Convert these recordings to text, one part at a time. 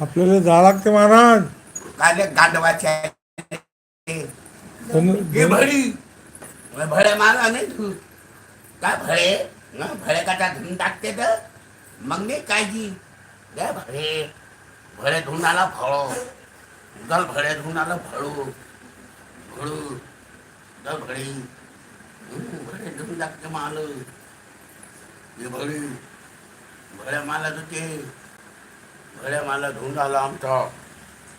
आपल्याला जा लागते महाराज. काय गांडवाच्या धनु- हे भडी भळे मारा नाही तू. काय भळे? न भळे काटा धुवून टाकते तर? मग नाही काळजी. काय भळे भळे धुवून आला फळो. दल भळे धुवून आला फळू. फळू. दल भळे. हम्म, भळे धुवून टाकते माल हे भळे भळे माला होते भळे माला धुवून आला आमचा.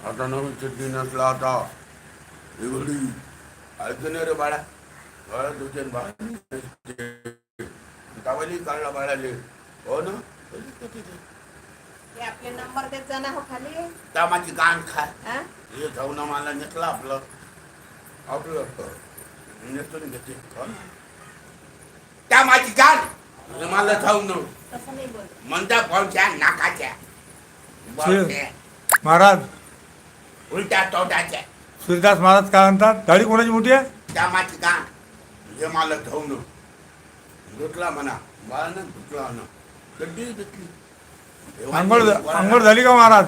आता नवीन चटणी नसला आता. भडी ऐकून रे बाळा. बाळा तुझे बाळा कावली काढला बाळाले. हो ना? आपले नंबर देत जा ना हो खाली. कामाची गाण खा. हा? जाऊन मला नेतलं आपलं. आपलं नेतून घेते. हो ना? त्या माझी गाण. मला नाही बोल म्हणता पावच्या नाकाच्या. महाराज. उलट्या तोंडाच्या सूर्यदास महाराज काय म्हणतात? दाढी कोणाची मोठी आहे? त्या माझी गाण हे मला जाऊन धुतला म्हणा. बाळानं धुतला ना कधी धुतली आंघोळ आंघोळ झाली का महाराज?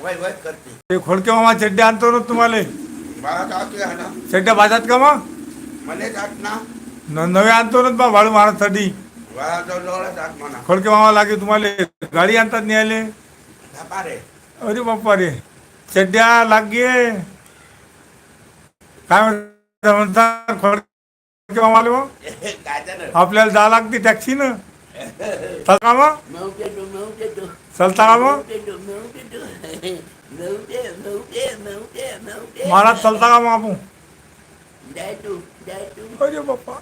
वय वय करते. ते खोडके मामा चड्डे आणतो ना तुम्हाला. ना. चड्ड्या बाजात का मग? मला जात ना. न- नवे आणतो ना बा बाळू महाराजसाठी. बाळा जाऊ जवळ जात म्हणा. खोडके मामा लागे तुम्हाला. गाडी आणतात न्यायले. अरे बाप्पा रे चड्ड्या लागे. काय म्हणता म्हणता खोडके मामाले मग काय झालं? आपल्याला जा लागते टॅक्सीनं चलता का मग? चलता का मग? महाराज चलता का मग आपण? अरे बाप्पा.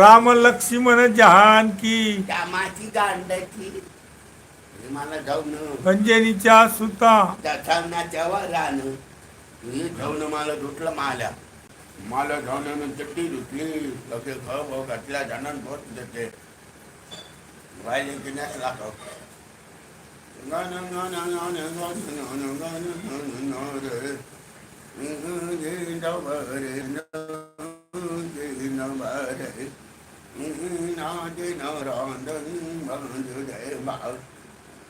राम लक्ष्मण जहान की. कामाची गांडाची मला जाऊन अंजनीच्या सुता दथावण्याच्या वरानं हे जाऊन मला धुतलं माल्या मला जाऊन चट्टी धुतली लगे खळ भाऊ घातल्या जाणं बोट देते व्हायले की नाही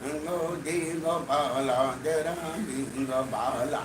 我几个把佬，几多几个把佬。